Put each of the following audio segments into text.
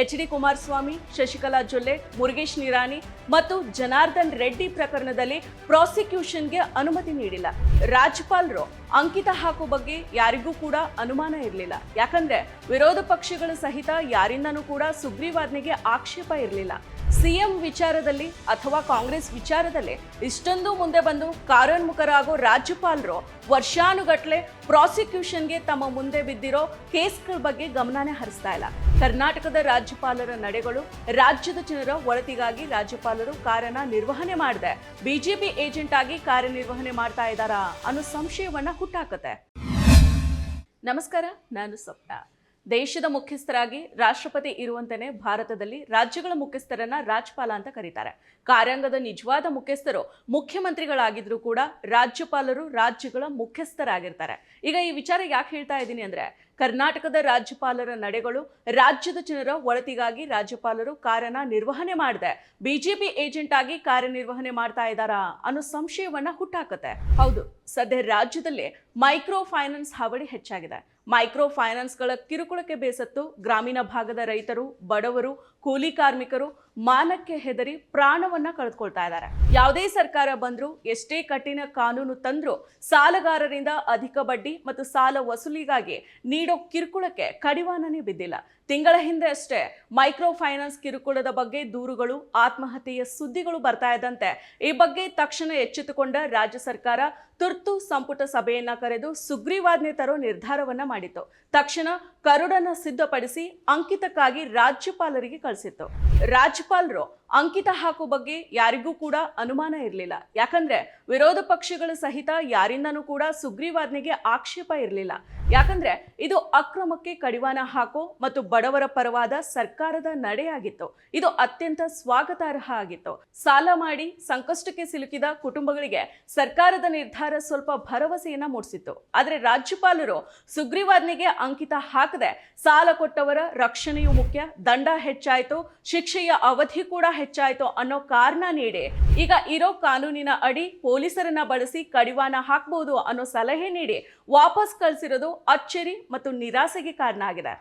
H D Kumaraswamy, Shashikala Jolle, Murugesh Nirani ಮತ್ತು ಜನಾರ್ದನ್ ರೆಡ್ಡಿ ಪ್ರಕರಣದಲ್ಲಿ ಪ್ರಾಸಿಕ್ಯೂಷನ್ಗೆ ಅನುಮತಿ ನೀಡಿಲ್ಲ. ರಾಜ್ಯಪಾಲರು ಅಂಕಿತ ಹಾಕೋ ಬಗ್ಗೆ ಯಾರಿಗೂ ಕೂಡ ಅನುಮಾನ ಇರಲಿಲ್ಲ. ಯಾಕಂದ್ರೆ ವಿರೋಧ ಪಕ್ಷಗಳು ಸಹಿತ ಯಾರಿಂದನೂ ಕೂಡ ಸುಗ್ರೀವಾಜ್ಞೆಗೆ ಆಕ್ಷೇಪ ಇರಲಿಲ್ಲ. ಸಿಎಂ ವಿಚಾರದಲ್ಲಿ ಅಥವಾ ಕಾಂಗ್ರೆಸ್ ವಿಚಾರದಲ್ಲಿ ಇಷ್ಟೊಂದು ಮುಂದೆ ಬಂದು ಕಾರ್ಯೋನ್ಮುಖರಾಗೋ ರಾಜ್ಯಪಾಲರು ವರ್ಷಾನುಗಟ್ಲೆ ಪ್ರಾಸಿಕ್ಯೂಷನ್ಗೆ ತಮ್ಮ ಮುಂದೆ ಬಿದ್ದಿರೋ ಕೇಸ್ಗಳ ಬಗ್ಗೆ ಗಮನನೇ ಹರಿಸ್ತಾ ಇಲ್ಲ. ಕರ್ನಾಟಕದ ರಾಜ್ಯಪಾಲರ ನಡೆಗಳು, ರಾಜ್ಯದ ಜನರ ಒಳತಿಗಾಗಿ ರಾಜ್ಯಪಾಲರು ಕಾರ್ಯನ ನಿರ್ವಹಣೆ ಮಾಡಿದೆ. ಬಿಜೆಪಿ ಏಜೆಂಟ್ ಆಗಿ ಕಾರ್ಯನಿರ್ವಹಣೆ ಮಾಡ್ತಾ ಇದ್ದಾರಾ ಅನ್ನೋ ಸಂಶಯವನ್ನ ಹುಟ್ಟಾಕತ್ತೆ. ನಮಸ್ಕಾರ, ನಾನು ಸ್ವಪ್ನ. ದೇಶದ ಮುಖ್ಯಸ್ಥರಾಗಿ ರಾಷ್ಟ್ರಪತಿ ಇರುವಂತೆಯೇ ಭಾರತದಲ್ಲಿ ರಾಜ್ಯಗಳ ಮುಖ್ಯಸ್ಥರನ್ನ ರಾಜ್ಯಪಾಲ ಅಂತ ಕರೀತಾರೆ. ಕಾರ್ಯಾಂಗದ ನಿಜವಾದ ಮುಖ್ಯಸ್ಥರು ಮುಖ್ಯಮಂತ್ರಿಗಳಾಗಿದ್ರು ಕೂಡ ರಾಜ್ಯಪಾಲರು ರಾಜ್ಯಗಳ ಮುಖ್ಯಸ್ಥರಾಗಿರ್ತಾರೆ. ಈಗ ಈ ವಿಚಾರ ಯಾಕೆ ಹೇಳ್ತಾ ಇದ್ದೀನಿ ಅಂದ್ರೆ, ಕರ್ನಾಟಕದ ರಾಜ್ಯಪಾಲರ ನಡೆಗಳು ರಾಜ್ಯದ ಜನರ ಒಳತಿಗಾಗಿ ರಾಜ್ಯಪಾಲರು ಕಾರ್ಯನ ನಿರ್ವಹಣೆ ಮಾಡಿದೆ. ಬಿಜೆಪಿ ಏಜೆಂಟ್ ಆಗಿ ಕಾರ್ಯನಿರ್ವಹಣೆ ಮಾಡ್ತಾ ಇದ್ದಾರಾ ಅನ್ನೋ ಸಂಶಯವನ್ನ ಹುಟ್ಟಾಕತ್ತೆ. ಹೌದು, ಸದ್ಯ ರಾಜ್ಯದಲ್ಲಿ ಮೈಕ್ರೋ ಫೈನಾನ್ಸ್ ಹಾವಳಿ ಹೆಚ್ಚಾಗಿದೆ. ಮೈಕ್ರೋ ಫೈನಾನ್ಸ್ಗಳ ಕಿರುಕುಳಕ್ಕೆ ಬೇಸತ್ತು ಗ್ರಾಮೀಣ ಭಾಗದ ರೈತರು, ಬಡವರು, ಕೂಲಿ ಕಾರ್ಮಿಕರು ಮಾನಕ್ಕೆ ಹೆದರಿ ಪ್ರಾಣವನ್ನ ಕಳೆದುಕೊಳ್ತಾ ಇದ್ದಾರೆ. ಯಾವುದೇ ಸರ್ಕಾರ ಬಂದರೂ ಎಷ್ಟೇ ಕಠಿಣ ಕಾನೂನು ತಂದ್ರೂ ಸಾಲಗಾರರಿಂದ ಅಧಿಕ ಬಡ್ಡಿ ಮತ್ತು ಸಾಲ ವಸೂಲಿಗಾಗಿ ನೀಡೋ ಕಿರುಕುಳಕ್ಕೆ ಕಡಿವಾಣನೇ ಬಿದ್ದಿಲ್ಲ. ತಿಂಗಳ ಹಿಂದೆ ಅಷ್ಟೇ ಮೈಕ್ರೋ ಫೈನಾನ್ಸ್ ಕಿರುಕುಳದ ಬಗ್ಗೆ ದೂರುಗಳು, ಆತ್ಮಹತ್ಯೆಯ ಸುದ್ದಿಗಳು ಬರ್ತಾ ಇದ್ದಂತೆ ಈ ಬಗ್ಗೆ ತಕ್ಷಣ ಎಚ್ಚೆತ್ತುಕೊಂಡ ರಾಜ್ಯ ಸರ್ಕಾರ ತುರ್ತು ಸಂಪುಟ ಸಭೆಯನ್ನ ಕರೆದು ಸುಗ್ರೀವಾಜ್ಞೆ ತರೋ ನಿರ್ಧಾರವನ್ನ ಮಾಡಿತು ತಕ್ಷಣ ಕರುಡನ್ನ ಸಿದ್ಧಪಡಿಸಿ ಅಂಕಿತಕ್ಕಾಗಿ ರಾಜ್ಯಪಾಲರಿಗೆ ಕಳಿಸಿತ್ತು. ರಾಜ್ಯಪಾಲರು ಅಂಕಿತ ಹಾಕೋ ಬಗ್ಗೆ ಯಾರಿಗೂ ಕೂಡ ಅನುಮಾನ ಇರಲಿಲ್ಲ. ಯಾಕಂದ್ರೆ ವಿರೋಧ ಪಕ್ಷಗಳು ಸಹಿತ ಯಾರಿಂದನೂ ಕೂಡ ಸುಗ್ರೀವಾಜ್ಞೆಗೆ ಆಕ್ಷೇಪ ಇರಲಿಲ್ಲ. ಯಾಕಂದ್ರೆ ಇದು ಅಕ್ರಮಕ್ಕೆ ಕಡಿವಾಣ ಹಾಕೋ ಮತ್ತು ಬಡವರ ಪರವಾದ ಸರ್ಕಾರದ ನಡೆಯಾಗಿತ್ತು ಇದು ಅತ್ಯಂತ ಸ್ವಾಗತಾರ್ಹ ಆಗಿತ್ತು. ಸಾಲ ಮಾಡಿ ಸಂಕಷ್ಟಕ್ಕೆ ಸಿಲುಕಿದ ಕುಟುಂಬಗಳಿಗೆ ಸರ್ಕಾರದ ನಿರ್ಧಾರ ಸ್ವಲ್ಪ ಭರವಸೆಯನ್ನ ಮೂಡಿಸಿತ್ತು. ಆದರೆ ರಾಜ್ಯಪಾಲರು ಸುಗ್ರೀವಾಜ್ಞೆಗೆ ಅಂಕಿತ ಹಾಕದೆ ಸಾಲ ಕೊಟ್ಟವರ ರಕ್ಷಣೆಯು ಮುಖ್ಯ, ದಂಡ ಹೆಚ್ಚಾಯಿತು, ಶಿಕ್ಷೆಯ ಅವಧಿ ಕೂಡ ಹೆಚ್ಚಾಯಿತು ಅನ್ನೋ ಕಾರಣ ನೀಡಿ. ಈಗ ಇರೋ ಕಾನೂನಿನ ಅಡಿ ಪೊಲೀಸರನ್ನ ಬಳಸಿ ಕಡಿವಾಣ ಹಾಕಬಹುದು ಅನ್ನೋ ಸಲಹೆ ನೀಡಿ ವಾಪಸ್ ಕಳಿಸಿರೋದು ಅಚ್ಚರಿ ಮತ್ತು ನಿರಾಸೆಗೆ ಕಾರಣ ಆಗಿದೆ.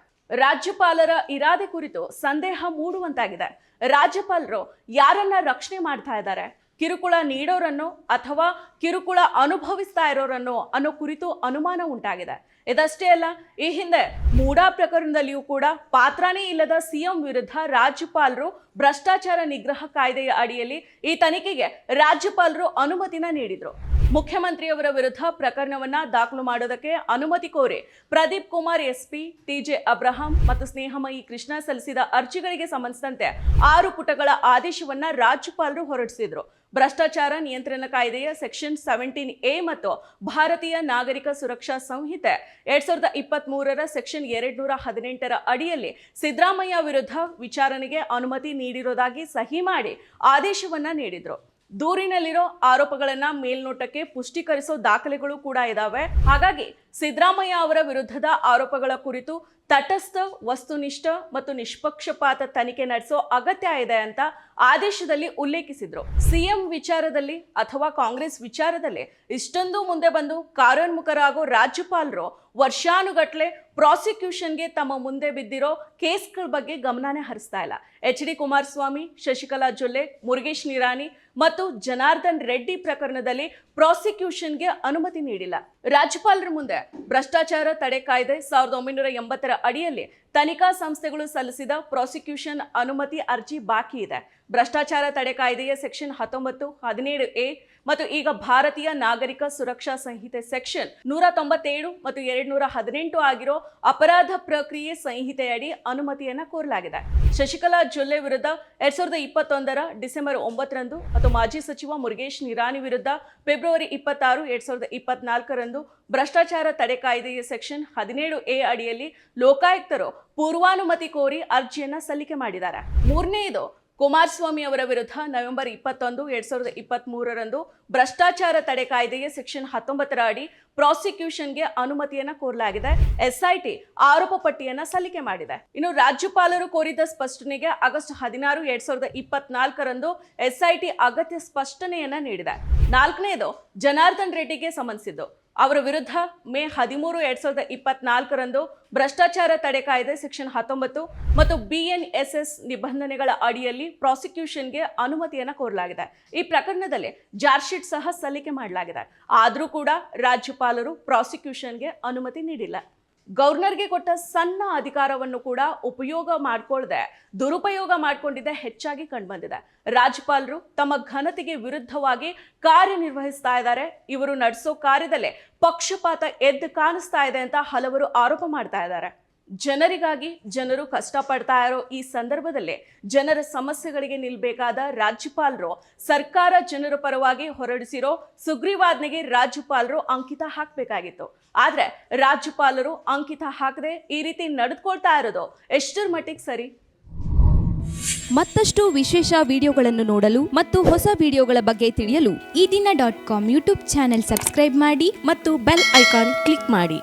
ರಾಜ್ಯಪಾಲರ ಇರಾದೆ ಕುರಿತು ಸಂದೇಹ ಮೂಡುವಂತಾಗಿದೆ. ರಾಜ್ಯಪಾಲರು ಯಾರನ್ನ ರಕ್ಷಣೆ ಮಾಡ್ತಾ ಇದ್ದಾರೆ? ಕಿರುಕುಳ ನೀಡೋರನ್ನು ಅಥವಾ ಕಿರುಕುಳ ಅನುಭವಿಸ್ತಾ ಇರೋರನ್ನು ಅನ್ನೋ ಕುರಿತು ಅನುಮಾನ ಉಂಟಾಗಿದೆ. ಇದಷ್ಟೇ ಅಲ್ಲ, ಈ ಹಿಂದೆ ಮೂಡಾ ಪ್ರಕರಣದಲ್ಲಿಯೂ ಕೂಡ ಪಾತ್ರನೇ ಇಲ್ಲದ ಸಿಎಂ ವಿರುದ್ಧ ರಾಜ್ಯಪಾಲರು ಭ್ರಷ್ಟಾಚಾರ ನಿಗ್ರಹ ಕಾಯ್ದೆಯ ಅಡಿಯಲ್ಲಿ ಈ ತನಿಖೆಗೆ ರಾಜ್ಯಪಾಲರು ಅನುಮತಿನ ನೀಡಿದ್ರು. ಮುಖ್ಯಮಂತ್ರಿಯವರ ವಿರುದ್ಧ ಪ್ರಕರಣವನ್ನ ದಾಖಲು ಮಾಡೋದಕ್ಕೆ ಅನುಮತಿ ಕೋರಿ Pradeep Kumar SP TJ Abraham ಮತ್ತು ಸ್ನೇಹಮಯಿ ಕೃಷ್ಣ ಸಲ್ಲಿಸಿದ ಅರ್ಜಿಗಳಿಗೆ ಸಂಬಂಧಿಸಿದಂತೆ ಆರು ಪುಟಗಳ ಆದೇಶವನ್ನ ರಾಜ್ಯಪಾಲರು ಹೊರಡಿಸಿದ್ರು. ಭ್ರಷ್ಟಾಚಾರ ನಿಯಂತ್ರಣ ಕಾಯ್ದೆಯ ಸೆಕ್ಷನ್ ಸೆವೆಂಟೀನ್ ಎ ಮತ್ತು ಭಾರತೀಯ ನಾಗರಿಕ ಸುರಕ್ಷಾ ಸಂಹಿತೆ ಎರಡ್ ಸಾವಿರದ ಇಪ್ಪತ್ತ್ ಮೂರರ ಸೆಕ್ಷನ್ ಎರಡ್ ನೂರ ಹದಿನೆಂಟರ ಅಡಿಯಲ್ಲಿ ಸಿದ್ದರಾಮಯ್ಯ ವಿರುದ್ಧ ವಿಚಾರಣೆಗೆ ಅನುಮತಿ ನೀಡಿರೋದಾಗಿ ಸಹಿ ಮಾಡಿ ಆದೇಶವನ್ನ ನೀಡಿದ್ರು. ದೂರಿನಲ್ಲಿರೋ ಆರೋಪಗಳನ್ನ ಮೇಲ್ನೋಟಕ್ಕೆ ಪುಷ್ಟೀಕರಿಸೋ ದಾಖಲೆಗಳು ಕೂಡ ಇದಾವೆ. ಹಾಗಾಗಿ ಸಿದ್ದರಾಮಯ್ಯ ಅವರ ವಿರುದ್ಧದ ಆರೋಪಗಳ ಕುರಿತು ತಟಸ್ಥ, ವಸ್ತುನಿಷ್ಠ ಮತ್ತು ನಿಷ್ಪಕ್ಷಪಾತ ತನಿಖೆ ನಡೆಸೋ ಅಗತ್ಯ ಇದೆ ಅಂತ ಆದೇಶದಲ್ಲಿ ಉಲ್ಲೇಖಿಸಿದ್ರು. ಸಿಎಂ ವಿಚಾರದಲ್ಲಿ ಅಥವಾ ಕಾಂಗ್ರೆಸ್ ವಿಚಾರದಲ್ಲಿ ಇಷ್ಟೊಂದು ಮುಂದೆ ಬಂದು ಕಾರ್ಯೋನ್ಮುಖರಾಗೋ ರಾಜ್ಯಪಾಲರು ವರ್ಷಾನುಗಟ್ಲೆ ಪ್ರಾಸಿಕ್ಯೂಷನ್ಗೆ ತಮ್ಮ ಮುಂದೆ ಬಿದ್ದಿರೋ ಕೇಸ್ಗಳ ಬಗ್ಗೆ ಗಮನನೇ ಹರಿಸ್ತಾ ಇಲ್ಲ. ಎಚ್ ಡಿ ಕುಮಾರಸ್ವಾಮಿ, ಶಶಿಕಲಾ ಜೊಲ್ಲೆ, ಮುರುಗೇಶ್ ನಿರಾಣಿ ಮತ್ತು ಜನಾರ್ದನ್ ರೆಡ್ಡಿ ಪ್ರಕರಣದಲ್ಲಿ ಪ್ರಾಸಿಕ್ಯೂಷನ್ಗೆ ಅನುಮತಿ ನೀಡಿಲ್ಲ. ರಾಜ್ಯಪಾಲರ ಮುಂದೆ ಭ್ರಷ್ಟಾಚಾರ ತಡೆ ಕಾಯ್ದೆ ಸಾವಿರದ ಒಂಬೈನೂರ ಎಂಬತ್ತರ ಅಡಿಯಲ್ಲಿ ತನಿಖಾ ಸಂಸ್ಥೆಗಳು ಸಲ್ಲಿಸಿದ ಪ್ರಾಸಿಕ್ಯೂಷನ್ ಅನುಮತಿ ಅರ್ಜಿ ಬಾಕಿ ಇದೆ. ಭ್ರಷ್ಟಾಚಾರ ತಡೆ ಕಾಯ್ದೆಯ ಸೆಕ್ಷನ್ ಹತ್ತೊಂಬತ್ತು, ಹದಿನೇಳು ಎ ಮತ್ತು ಈಗ ಭಾರತೀಯ ನಾಗರಿಕ ಸುರಕ್ಷಾ ಸಂಹಿತೆ ಸೆಕ್ಷನ್ ನೂರ ತೊಂಬತ್ತೇಳು ಮತ್ತು ಎರಡ್ ನೂರ ಹದಿನೆಂಟು ಆಗಿರೋ ಅಪರಾಧ ಪ್ರಕ್ರಿಯೆ ಸಂಹಿತೆಯಡಿ ಅನುಮತಿಯನ್ನ ಕೋರಲಾಗಿದೆ. ಶಶಿಕಲಾ ಜೊಲ್ಲೆ ವಿರುದ್ಧ ಎರಡ್ ಸಾವಿರದ ಇಪ್ಪತ್ತೊಂದರ ಡಿಸೆಂಬರ್ ಒಂಬತ್ತರಂದು ಮತ್ತು ಮಾಜಿ ಸಚಿವ ಮುರುಗೇಶ್ ನಿರಾಣಿ ವಿರುದ್ಧ ಫೆಬ್ರವರಿ ಇಪ್ಪತ್ತಾರು, ಎರಡ್ ಸಾವಿರದ ಇಪ್ಪತ್ನಾಲ್ಕರಂದು ಭ್ರಷ್ಟಾಚಾರ ತಡೆ ಕಾಯ್ದೆಯ ಸೆಕ್ಷನ್ ಹದಿನೇಳು ಎ ಅಡಿಯಲ್ಲಿ ಲೋಕಾಯುಕ್ತರು ಪೂರ್ವಾನುಮತಿ ಕೋರಿ ಅರ್ಜಿಯನ್ನ ಸಲ್ಲಿಕೆ ಮಾಡಿದ್ದಾರೆ. ಮೂರನೆಯದು ಕುಮಾರಸ್ವಾಮಿ ಅವರ ವಿರುದ್ಧ ನವೆಂಬರ್ ಇಪ್ಪತ್ತೊಂದು, ಎರಡ್ ಸಾವಿರದ ಇಪ್ಪತ್ತ್ ಮೂರರಂದು ಭ್ರಷ್ಟಾಚಾರ ತಡೆ ಕಾಯ್ದೆಯ ಸೆಕ್ಷನ್ ಹತ್ತೊಂಬತ್ತರ ಅಡಿ ಪ್ರಾಸಿಕ್ಯೂಷನ್ಗೆ ಅನುಮತಿಯನ್ನ ಕೋರಲಾಗಿದೆ. ಎಸ್ಐಟಿ ಆರೋಪ ಪಟ್ಟಿಯನ್ನ ಸಲ್ಲಿಕೆ ಮಾಡಿದೆ. ಇನ್ನು ರಾಜ್ಯಪಾಲರು ಕೋರಿದ ಸ್ಪಷ್ಟನೆಗೆ ಆಗಸ್ಟ್ ಹದಿನಾರು, ಎರಡ್ ಸಾವಿರದ ಇಪ್ಪತ್ನಾಲ್ಕರಂದು ಎಸ್ಐಟಿ ಅಗತ್ಯ ಸ್ಪಷ್ಟನೆಯನ್ನ ನೀಡಿದೆ. ನಾಲ್ಕನೇದು, ಜನಾರ್ದನ್ ರೆಡ್ಡಿಗೆ ಸಂಬಂಧಿಸಿದ್ದು. ಅವರ ವಿರುದ್ಧ ಮೇ ಹದಿಮೂರು ಎರಡ್ ಸಾವಿರದ ಇಪ್ಪತ್ನಾಲ್ಕರಂದು ಭ್ರಷ್ಟಾಚಾರ ತಡೆ ಕಾಯ್ದೆ ಸೆಕ್ಷನ್ ಹತ್ತೊಂಬತ್ತು ಮತ್ತು ಬಿಎನ್ಎಸ್ಎಸ್ ನಿಬಂಧನೆಗಳ ಅಡಿಯಲ್ಲಿ ಪ್ರಾಸಿಕ್ಯೂಷನ್ಗೆ ಅನುಮತಿಯನ್ನು ಕೋರಲಾಗಿದೆ. ಈ ಪ್ರಕರಣದಲ್ಲಿ ಚಾರ್ಜ್ ಶೀಟ್ ಸಹ ಸಲ್ಲಿಕೆ ಮಾಡಲಾಗಿದೆ. ಆದರೂ ಕೂಡ ರಾಜ್ಯಪಾಲರು ಪ್ರಾಸಿಕ್ಯೂಷನ್ಗೆ ಅನುಮತಿ ನೀಡಿಲ್ಲ. ಗವರ್ನರ್ಗೆ ಕೊಟ್ಟ ಸಣ್ಣ ಅಧಿಕಾರವನ್ನು ಕೂಡ ಉಪಯೋಗ ಮಾಡಿಕೊಳ್ಳದೆ ದುರುಪಯೋಗ ಮಾಡಿಕೊಂಡಿದ್ದೆ ಹೆಚ್ಚಾಗಿ ಕಂಡುಬಂದಿದೆ. ರಾಜ್ಯಪಾಲರು ತಮ್ಮ ಘನತೆಗೆ ವಿರುದ್ಧವಾಗಿ ಕಾರ್ಯನಿರ್ವಹಿಸ್ತಾ ಇದ್ದಾರೆ. ಇವರು ನಡೆಸೋ ಕಾರ್ಯದಲ್ಲೇ ಪಕ್ಷಪಾತ ಎದ್ದು ಕಾಣಿಸ್ತಾ ಇದೆ ಅಂತ ಹಲವರು ಆರೋಪ ಮಾಡ್ತಾ ಇದ್ದಾರೆ. ಜನರಿಗಾಗಿ ಜನರು ಕಷ್ಟಪಡ್ತಾ ಇರೋ ಈ ಸಂದರ್ಭದಲ್ಲೇ ಜನರ ಸಮಸ್ಯೆಗಳಿಗೆ ನಿಲ್ಬೇಕಾದ ರಾಜ್ಯಪಾಲರು, ಸರ್ಕಾರ ಜನರ ಪರವಾಗಿ ಹೊರಡಿಸಿರೋ ಸುಗ್ರೀವಾಜ್ಞೆಗೆ ರಾಜ್ಯಪಾಲರು ಅಂಕಿತ ಹಾಕಬೇಕಾಗಿತ್ತು. ಆದರೆ ರಾಜ್ಯಪಾಲರು ಅಂಕಿತ ಹಾಕದೆ ಈ ರೀತಿ ನಡೆದುಕೊಳ್ತಾ ಇರೋದು ಎಷ್ಟರ ಮಟ್ಟಿಗೆ ಸರಿ? ಮತ್ತಷ್ಟು ವಿಶೇಷ ವಿಡಿಯೋಗಳನ್ನು ನೋಡಲು ಮತ್ತು ಹೊಸ ವಿಡಿಯೋಗಳ ಬಗ್ಗೆ ತಿಳಿಯಲು Eedina dot com YouTube channel subscribe ಮಾಡಿ ಮತ್ತು ಬೆಲ್ ಐಕಾನ್ ಕ್ಲಿಕ್ ಮಾಡಿ.